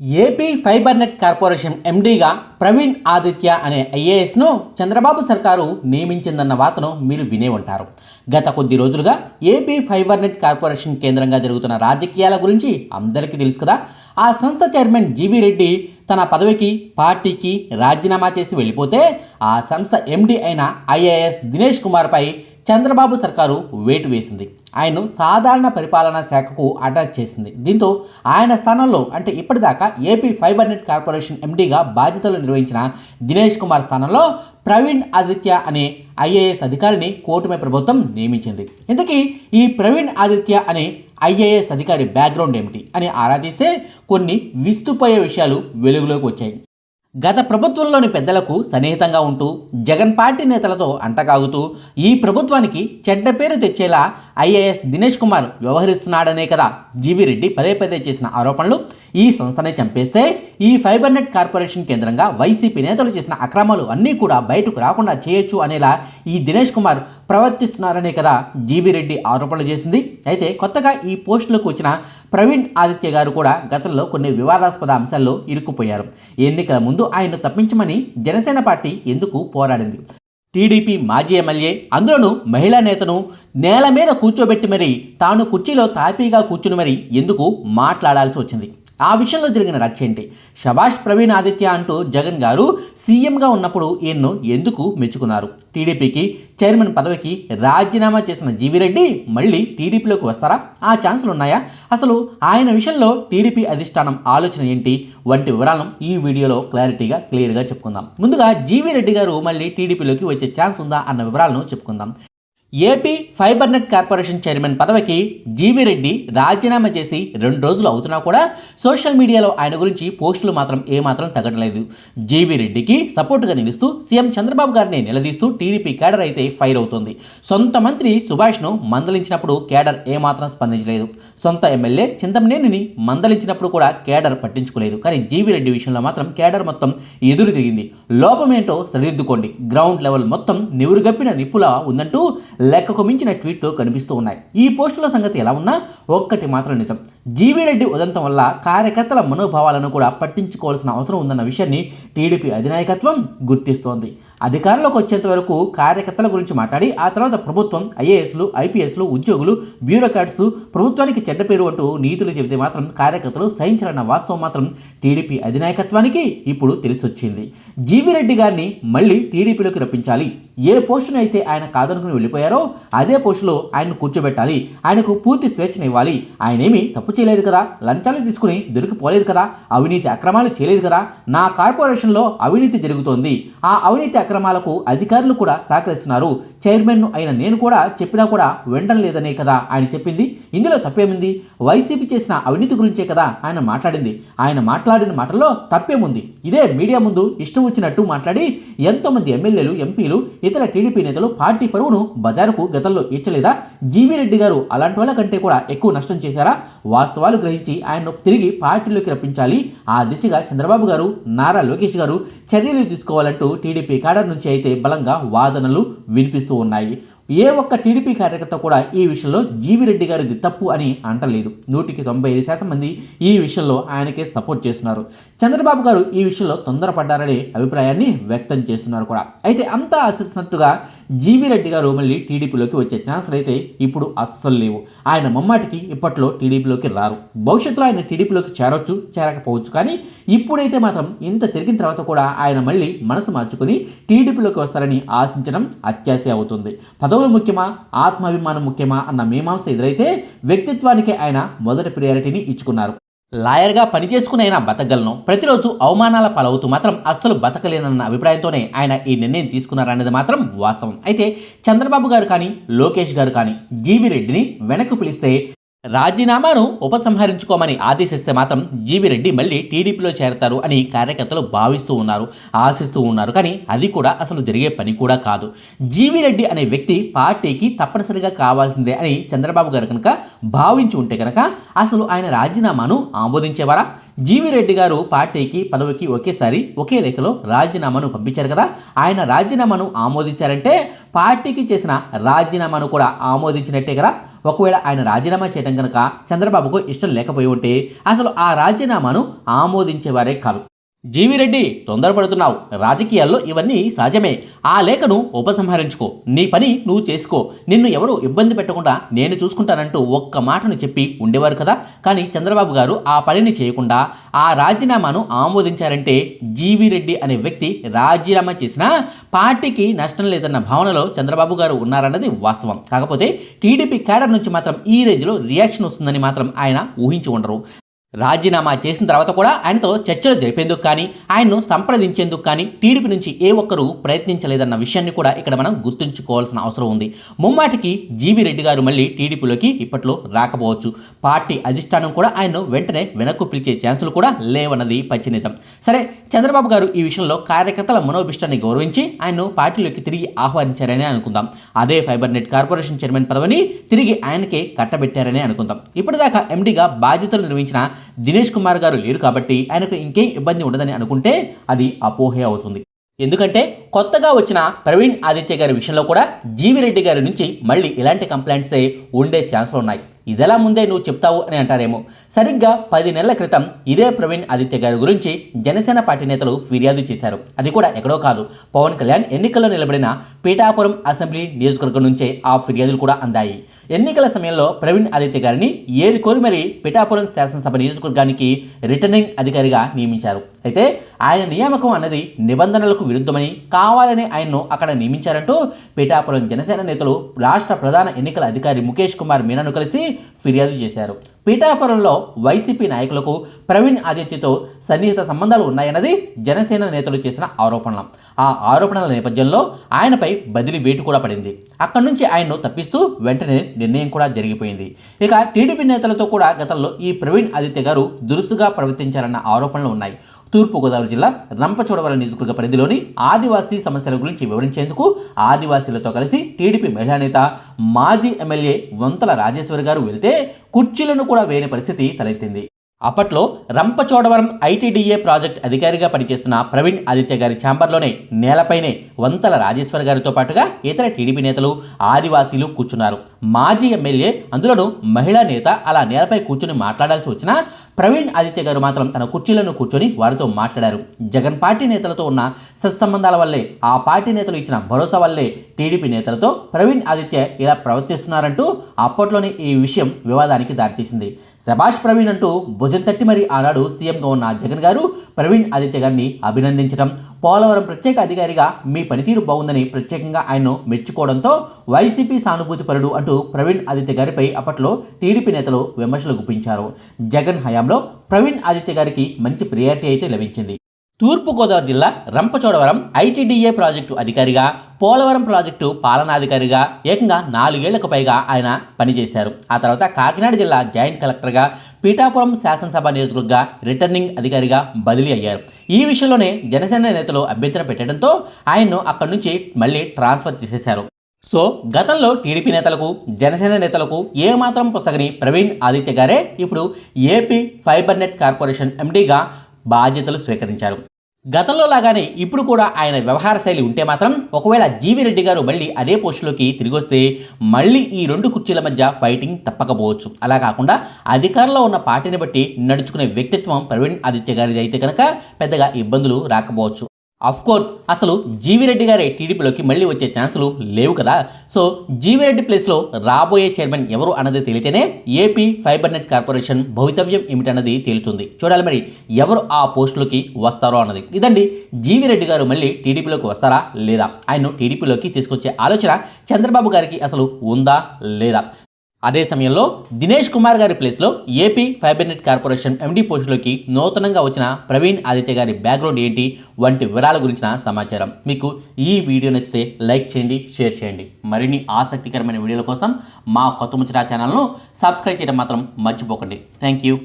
AP fibre net corporation ఎండీగా ప్రవీణ్ ఆదిత్య అనే ఐఏఎస్ను చంద్రబాబు సర్కారు నియమించిందన్న వార్తను మీరు వినే ఉంటారు. గత కొద్ది రోజులుగా ఏపీ ఫైబర్ నెట్ కార్పొరేషన్ కేంద్రంగా జరుగుతున్న రాజకీయాల గురించి అందరికీ తెలుసు కదా. ఆ సంస్థ చైర్మన్ జీవీ రెడ్డి తన పదవికి పార్టీకి రాజీనామా చేసి వెళ్ళిపోతే ఆ సంస్థ ఎండీ అయిన ఐఏఎస్ దినేష్ కుమార్పై చంద్రబాబు సర్కారు వేటు వేసింది. ఆయన్ను సాధారణ పరిపాలనా శాఖకు అటాచ్ చేసింది. దీంతో ఆయన స్థానంలో అంటే ఇప్పటిదాకా ఏపీ ఫైబర్ నెట్ కార్పొరేషన్ ఎండీగా బాధ్యతలు నిర్వహించిన దినేష్ కుమార్ స్థానంలో ప్రవీణ్ ఆదిత్య అనే ఐఏఎస్ అధికారిని కూటమి ప్రభుత్వం నియమించింది. ఇంతకీ ఈ ప్రవీణ్ ఆదిత్య అనే ఐఏఎస్ అధికారి బ్యాక్గ్రౌండ్ ఏమిటి అని ఆరాధిస్తే కొన్ని విస్తుపోయే విషయాలు వెలుగులోకి వచ్చాయి. గత ప్రభుత్వంలోని పెద్దలకు సన్నిహితంగా ఉంటూ జగన్ పార్టీ నేతలతో అంటకాగుతూ ఈ ప్రభుత్వానికి చెడ్డ పేరు తెచ్చేలా ఐఏఎస్ దినేష్ కుమార్ వ్యవహరిస్తున్నాడనే కదా జీవిరెడ్డి పదే పదే చేసిన ఆరోపణలు. ఈ సంస్థనే చంపేస్తే ఈ ఫైబర్ నెట్ కార్పొరేషన్ కేంద్రంగా వైసీపీ నేతలు చేసిన అక్రమాలు అన్నీ కూడా బయటకు రాకుండా చేయొచ్చు అనేలా ఈ దినేష్ కుమార్ ప్రవర్తిస్తున్నారనే కదా జీవిరెడ్డి ఆరోపణలు చేసింది. అయితే కొత్తగా ఈ పోస్టులకు వచ్చిన ప్రవీణ్ ఆదిత్య గారు కూడా గతంలో కొన్ని వివాదాస్పద అంశాల్లో ఇరుక్కుపోయారు. ఎన్నికల ముందు ఆయన్ను తప్పించమని జనసేన పార్టీ ఎందుకు పోరాడింది? టీడీపీ మాజీ ఎమ్మెల్యే అందులోనూ మహిళా నేతను నేల మీద కూర్చోబెట్టి మరీ తాను కుర్చీలో తాపీగా కూర్చుని మరీ ఎందుకు మాట్లాడాల్సి వచ్చింది? ఆ విషయంలో జరిగిన రచ్చ ఏంటి? శభాష్ ప్రవీణ్ ఆదిత్య అంటూ జగన్ గారు సీఎంగా ఉన్నప్పుడు ఈయన్ను ఎందుకు మెచ్చుకున్నారు? టీడీపీకి చైర్మన్ పదవికి రాజీనామా చేసిన జీవిరెడ్డి మళ్ళీ టీడీపీలోకి వస్తారా? ఆ ఛాన్సులు ఉన్నాయా? అసలు ఆయన విషయంలో టీడీపీ అధిష్టానం ఆలోచన ఏంటి? వంటి వివరాలను ఈ వీడియోలో క్లారిటీగా క్లియర్గా చెప్పుకుందాం. ముందుగా జీవీ రెడ్డి గారు మళ్ళీ టీడీపీలోకి వచ్చే ఛాన్స్ ఉందా అన్న వివరాలను చెప్పుకుందాం. AP fiber net corporation chairman పదవికి జీవి రెడ్డి రాజీనామా చేసి రెండు రోజులు అవుతున్నా కూడా సోషల్ మీడియాలో ఆయన గురించి పోస్టులు మాత్రం ఏమాత్రం తగ్గట్లేదు. జీవి రెడ్డికి సపోర్టుగా నిలుస్తూ సీఎం చంద్రబాబు గారిని నిలదీస్తూ టీడీపీ కేడర్ అయితే ఫైర్ అవుతుంది. సొంత మంత్రి సుభాష్ను మందలించినప్పుడు కేడర్ ఏమాత్రం స్పందించలేదు. సొంత ఎమ్మెల్యే చింతమనేనిని మందలించినప్పుడు కూడా కేడర్ పట్టించుకోలేదు. కానీ జీవి రెడ్డి విషయంలో మాత్రం కేడర్ మొత్తం ఎదురు తిరిగింది. లోపమేంటో సరిదిద్దుకోండి. గ్రౌండ్ లెవెల్ మొత్తం నివురుగప్పిన నిప్పులా ఉందంటూ లెక్కకు మించిన ట్వీట్లు కనిపిస్తూ ఉన్నాయి. ఈ పోస్టుల సంగతి ఎలా ఉన్నా ఒక్కటి మాత్రం నిజం. జీవీరెడ్డి ఉదంతం వల్ల కార్యకర్తల మనోభావాలను కూడా పట్టించుకోవాల్సిన అవసరం ఉందన్న విషయాన్ని టీడీపీ అధినాయకత్వం గుర్తిస్తోంది. అధికారంలోకి వచ్చేంత వరకు కార్యకర్తల గురించి మాట్లాడి ఆ తర్వాత ప్రభుత్వం ఐఏఎస్లు ఐపీఎస్లు ఉద్యోగులు బ్యూరోక్రాట్స్ ప్రభుత్వానికి చెడ్డ పేరు అంటూ నీతులు చెబితే మాత్రం కార్యకర్తలు సహించాలన్న వాస్తవం మాత్రం టీడీపీ అధినాయకత్వానికి ఇప్పుడు తెలిసొచ్చింది. జీవీ రెడ్డి గారిని మళ్ళీ టీడీపీలోకి రప్పించాలి. ఏ పోస్టును అయితే ఆయన కాదనుకుని వెళ్ళిపోయారో అదే పోస్టులో ఆయన్ను కూర్చోబెట్టాలి. ఆయనకు పూర్తి స్వేచ్ఛను ఇవ్వాలి ఆయనేమి తప్పు చేయలేదు కదా లంచాలు తీసుకుని దొరికిపోలేదు కదా అవినీతి అక్రమాలు చేయలేదు కదా నా కార్పొరేషన్లో అవినీతి జరుగుతోంది. ఆ అవినీతి అక్రమాలకు అధికారులు కూడా సహకరిస్తున్నారు. చైర్మన్ను అయిన నేను కూడా చెప్పినా కూడా వెంటనే లేదనే కదా ఆయన చెప్పింది. ఇందులో తప్పేముంది? వైసీపీ చేసిన అవినీతి గురించే కదా ఆయన మాట్లాడింది. ఆయన మాట్లాడిన మాటల్లో తప్పేముంది? ఇదే మీడియా ముందు ఇష్టం వచ్చినట్టు మాట్లాడి ఎంతోమంది ఎమ్మెల్యేలు ఎంపీలు ఇతర టీడీపీ నేతలు పార్టీ పరువును బజారుకు గతంలో ఇచ్చలేదా జీవీ రెడ్డి గారు అలాంటి వాళ్ళ కంటే కూడా ఎక్కువ నష్టం చేశారా? వాస్తవాలు గ్రహించి ఆయన్ను తిరిగి పార్టీలోకి రప్పించాలి. ఆ దిశగా చంద్రబాబు గారు నారా లోకేష్ గారు చర్యలు తీసుకోవాలంటూ టీడీపీ కాడర్ నుంచి అయితే బలంగా వాదనలు వినిపిస్తూ ఉన్నాయి. ఏ ఒక్క టీడీపీ కార్యకర్త కూడా ఈ విషయంలో జీవిరెడ్డి గారిది తప్పు అని అంటలేదు. నూటికి తొంభై ఐదు శాతం మంది ఈ విషయంలో ఆయనకే సపోర్ట్ చేస్తున్నారు. చంద్రబాబు గారు ఈ విషయంలో తొందరపడ్డారనే అభిప్రాయాన్ని వ్యక్తం చేస్తున్నారు కూడా. అయితే అంతా ఆశిస్తున్నట్టుగా జీవిరెడ్డి గారు మళ్ళీ టీడీపీలోకి వచ్చే ఛాన్సులు అయితే ఇప్పుడు అస్సలు లేవు. ఆయన మమ్మాటికి ఇప్పట్లో టీడీపీలోకి రారు. భవిష్యత్తులో ఆయన టీడీపీలోకి చేరొచ్చు చేరకపోవచ్చు కానీ ఇప్పుడైతే మాత్రం ఇంత జరిగిన తర్వాత కూడా ఆయన మళ్ళీ మనసు మార్చుకుని టీడీపీలోకి వస్తారని ఆశించడం అత్యాశ అవుతుంది. పదవులు ముఖ్యమా? ఆత్మాభిమానం ముఖ్యమా? అన్న మీమాంస ఎదురైతే వ్యక్తిత్వానికి ఆయన మొదటి ప్రియారిటీని ఇచ్చుకున్నారు. లాయర్గా పనిచేసుకుని అయినా బతకగలను. ప్రతిరోజు అవమానాల పాలవుతూ మాత్రం అస్సలు బతకలేనన్న అభిప్రాయంతోనే ఆయన ఈ నిర్ణయం తీసుకున్నారనేది మాత్రం వాస్తవం. అయితే చంద్రబాబు గారు కానీ లోకేష్ గారు కానీ జీవి రెడ్డిని వెనక్కు పిలిస్తే రాజీనామాను ఉపసంహరించుకోమని ఆదేశిస్తే మాత్రం జీవి రెడ్డి మళ్ళీ టీడీపీలో చేరతారు అని కార్యకర్తలు భావిస్తూ ఉన్నారు ఆశిస్తూ ఉన్నారు. కానీ అది కూడా అసలు జరిగే పని కూడా కాదు. జీవి రెడ్డి అనే వ్యక్తి పార్టీకి తప్పనిసరిగా కావాల్సిందే అని చంద్రబాబు గారు కనుక భావించి ఉంటే కనుక అసలు ఆయన రాజీనామాను ఆమోదించేవారా? జీవి రెడ్డి గారు పార్టీకి పదవికి ఒకేసారి ఒకే లేఖలో రాజీనామాను పంపించారు కదా. ఆయన రాజీనామాను ఆమోదించారంటే పార్టీకి చేసిన రాజీనామాను కూడా ఆమోదించినట్టే కదా? ఒకవేళ ఆయన రాజీనామా చేయడం కనుక చంద్రబాబుకు ఇష్టం లేకపోయి ఉంటే అసలు ఆ రాజీనామాను ఆమోదించేవారే కాదు. జీవిరెడ్డి తొందరపడుతున్నావు. రాజకీయాల్లో ఇవన్నీ సహజమే. ఆ లేఖను ఉపసంహరించుకో. నీ పని నువ్వు చేసుకో. నిన్ను ఎవరు ఇబ్బంది పెట్టకుండా నేను చూసుకుంటానంటూ ఒక్క మాటను చెప్పి ఉండేవారు కదా. కానీ చంద్రబాబు గారు ఆ పనిని చేయకుండా ఆ రాజీనామాను ఆమోదించారంటే జీవిరెడ్డి అనే వ్యక్తి రాజీనామా చేసినా పార్టీకి నష్టం లేదన్న భావనలో చంద్రబాబు గారు ఉన్నారన్నది వాస్తవం. కాకపోతే టీడీపీ క్యాడర్ నుంచి మాత్రం ఈ రేంజ్లో రియాక్షన్ వస్తుందని మాత్రం ఆయన ఊహించి ఉండరు. రాజీనామా చేసిన తర్వాత కూడా ఆయనతో చర్చలు జరిపేందుకు కానీ ఆయన్ను సంప్రదించేందుకు కానీ టీడీపీ నుంచి ఏ ఒక్కరూ ప్రయత్నించలేదన్న విషయాన్ని కూడా ఇక్కడ మనం గుర్తుంచుకోవాల్సిన అవసరం ఉంది. ముమ్మాటికి జీవి రెడ్డి గారు మళ్ళీ టీడీపీలోకి ఇప్పట్లో రాకపోవచ్చు. పార్టీ అధిష్టానం కూడా ఆయన్ను వెంటనే వెనక్కు పిలిచే ఛాన్సులు కూడా లేవన్నది పచ్చి నిజం సరే చంద్రబాబు గారు ఈ విషయంలో కార్యకర్తల మనోభిష్టాన్ని గౌరవించి ఆయన్ను పార్టీలోకి తిరిగి ఆహ్వానించారని అనుకుందాం. అదే ఫైబర్ నెట్ కార్పొరేషన్ చైర్మన్ పదవిని తిరిగి ఆయనకే కట్టబెట్టారని అనుకుందాం. ఇప్పటిదాకా ఎండీగా బాధ్యతలు నిర్వహించిన దినేష్ కుమార్ గారు లేరు కాబట్టి ఆయనకు ఇంకేం ఇబ్బంది ఉండదని అనుకుంటే అది అపోహే అవుతుంది. ఎందుకంటే కొత్తగా వచ్చిన ప్రవీణ్ ఆదిత్య గారి విషయంలో కూడా జీవిరెడ్డి గారి నుంచి మళ్ళీ ఇలాంటి కంప్లైంట్సే ఉండే ఛాన్సులు ఉన్నాయి. ఇదెలా ముందే నువ్వు చెప్తావు అని అంటారేమో. సరిగ్గా పది నెలల క్రితం ఇదే ప్రవీణ్ ఆదిత్య గారి గురించి జనసేన పార్టీ నేతలు ఫిర్యాదు చేశారు. అది కూడా ఎక్కడో కాదు. పవన్ కళ్యాణ్ ఎన్నికల్లో నిలబడిన పీఠాపురం అసెంబ్లీ నియోజకవర్గం నుంచే ఆ ఫిర్యాదులు కూడా అందాయి. ఎన్నికల సమయంలో ప్రవీణ్ ఆదిత్య గారిని ఏరి కోరి మరి పిఠాపురం శాసనసభ నియోజకవర్గానికి రిటర్నింగ్ అధికారిగా నియమించారు. అయితే ఆయన నియామకం అన్నది నిబంధనలకు విరుద్ధమని కావాలని ఆయన్ను అక్కడ నియమించారంటూ పిఠాపురం జనసేన నేతలు రాష్ట్ర ప్రధాన ఎన్నికల అధికారి ముఖేష్ కుమార్ మీనాను కలిసి ఫిర్యాదు చేశారు. పీఠాపురంలో వైసీపీ నాయకులకు ప్రవీణ్ ఆదిత్యతో సన్నిహిత సంబంధాలు ఉన్నాయన్నది జనసేన నేతలు చేసిన ఆరోపణలు. ఆ ఆరోపణల నేపథ్యంలో ఆయనపై బదిలీ వేటు కూడా పడింది. అక్కడి నుంచి ఆయన్ను తప్పిస్తూ వెంటనే నిర్ణయం కూడా జరిగిపోయింది. ఇక టీడీపీ నేతలతో కూడా గతంలో ఈ ప్రవీణ్ ఆదిత్య గారు దురుసుగా ప్రవర్తించారన్న ఆరోపణలు ఉన్నాయి. తూర్పుగోదావరి జిల్లా రంపచోడవరం నియోజకవర్గ పరిధిలోని ఆదివాసీ సమస్యల గురించి వివరించేందుకు ఆదివాసీలతో కలిసి టీడీపీ మహిళా నేత మాజీ ఎమ్మెల్యే వంతల రాజేశ్వరి గారు వెళ్తే కుర్చీలను కూడా వేయని పరిస్థితి తలెత్తింది. అప్పట్లో రంపచోడవరం ఐటీడీఏ ప్రాజెక్ట్ అధికారిగా పనిచేస్తున్న ప్రవీణ్ ఆదిత్య గారి ఛాంబర్లోనే నేలపైనే వంతల రాజేశ్వర్ గారితో పాటుగా ఇతర టీడీపీ నేతలు ఆదివాసీలు కూర్చున్నారు. మాజీ ఎమ్మెల్యే అందులోనూ మహిళా నేత అలా నేలపై కూర్చుని మాట్లాడాల్సి వచ్చినా ప్రవీణ్ ఆదిత్య గారు మాత్రం తన కుర్చీలను కూర్చొని వారితో మాట్లాడారు. జగన్ పార్టీ నేతలతో ఉన్న సత్సంబంధాల వల్లే ఆ పార్టీ నేతలు ఇచ్చిన భరోసా వల్లే టీడీపీ నేతలతో ప్రవీణ్ ఆదిత్య ఇలా ప్రవర్తిస్తున్నారంటూ అప్పట్లోనే ఈ విషయం వివాదానికి దారితీసింది. శభాష్ ప్రవీణ్ అంటూ భుజం తట్టి మరి ఆనాడు సీఎంగా ఉన్న జగన్ గారు ప్రవీణ్ ఆదిత్య గారిని అభినందించడం పోలవరం ప్రత్యేక అధికారిగా మీ పనితీరు బాగుందని ప్రత్యేకంగా ఆయన్ను మెచ్చుకోవడంతో వైసీపీ సానుభూతి పరుడు అంటూ ప్రవీణ్ ఆదిత్య గారిపై అప్పట్లో టీడీపీ నేతలు విమర్శలు గుప్పించారు. జగన్ హయాంలో ప్రవీణ్ ఆదిత్య గారికి మంచి ప్రియారిటీ అయితే లభించింది. తూర్పుగోదావరి జిల్లా రంపచోడవరం ఐటీడీఏ ప్రాజెక్టు అధికారిగా పోలవరం ప్రాజెక్టు పాలనాధికారిగా ఏకంగా నాలుగేళ్ళకు పైగా ఆయన పనిచేశారు. ఆ తర్వాత కాకినాడ జిల్లా జాయింట్ కలెక్టర్గా పీఠాపురం శాసనసభ నియోజకవర్గ రిటర్నింగ్ అధికారిగా బదిలీ అయ్యారు. ఈ విషయంలోనే జనసేన నేతలు అభ్యంతరం పెట్టడంతో ఆయన్ను అక్కడి నుంచి మళ్ళీ ట్రాన్స్ఫర్ చేసేశారు. సో గతంలో టీడీపీ నేతలకు జనసేన నేతలకు ఏమాత్రం పొసగని ప్రవీణ్ ఆదిత్య గారే ఇప్పుడు ఏపీ ఫైబర్ నెట్ కార్పొరేషన్ ఎండీగా బాధ్యతలు స్వీకరించారు. గతంలో లాగానే ఇప్పుడు కూడా ఆయన వ్యవహార శైలి ఉంటే మాత్రం ఒకవేళ జీవి రెడ్డి గారు మళ్ళీ అదే పోస్టులోకి తిరిగి వస్తే మళ్ళీ ఈ రెండు కుర్చీల మధ్య ఫైటింగ్ తప్పకపోవచ్చు. అలా కాకుండా అధికారంలో ఉన్న పార్టీని బట్టి నడుచుకునే వ్యక్తిత్వం ప్రవీణ్ ఆదిత్య గారిది అయితే కనుక పెద్దగా ఇబ్బందులు రాకపోవచ్చు. కోర్స్ అసలు జీవిరెడ్డి గారే టీడీపీలోకి మళ్ళీ వచ్చే ఛాన్సులు లేవు కదా. సో జీవిరెడ్డి ప్లేస్లో రాబోయే చైర్మన్ ఎవరు అన్నది తెలితేనే ఏపీ ఫైబర్ నెట్ కార్పొరేషన్ భవితవ్యం ఏమిటన్నది తేలుతుంది. చూడాలి మరి ఎవరు ఆ పోస్టులోకి వస్తారో అన్నది. ఇదండి జీవిరెడ్డి గారు మళ్ళీ టీడీపీలోకి వస్తారా లేదా? ఆయన టీడీపీలోకి తీసుకొచ్చే ఆలోచన చంద్రబాబు గారికి అసలు ఉందా లేదా? అదే సమయంలో దినేష్ కుమార్ గారి ప్లేస్లో ఏపీ ఫైబర్నెట్ కార్పొరేషన్ ఎండీ పోస్టులోకి నూతనంగా వచ్చిన ప్రవీణ్ ఆదిత్య గారి బ్యాక్గ్రౌండ్ ఏంటి? వంటి వివరాల గురించిన సమాచారం. మీకు ఈ వీడియో నచ్చితే లైక్ చేయండి షేర్ చేయండి. మరిన్ని ఆసక్తికరమైన వీడియోల కోసం మా కొత్త ముచ్చట ఛానల్ను సబ్స్క్రైబ్ చేయడం మాత్రం మర్చిపోకండి. Thank you.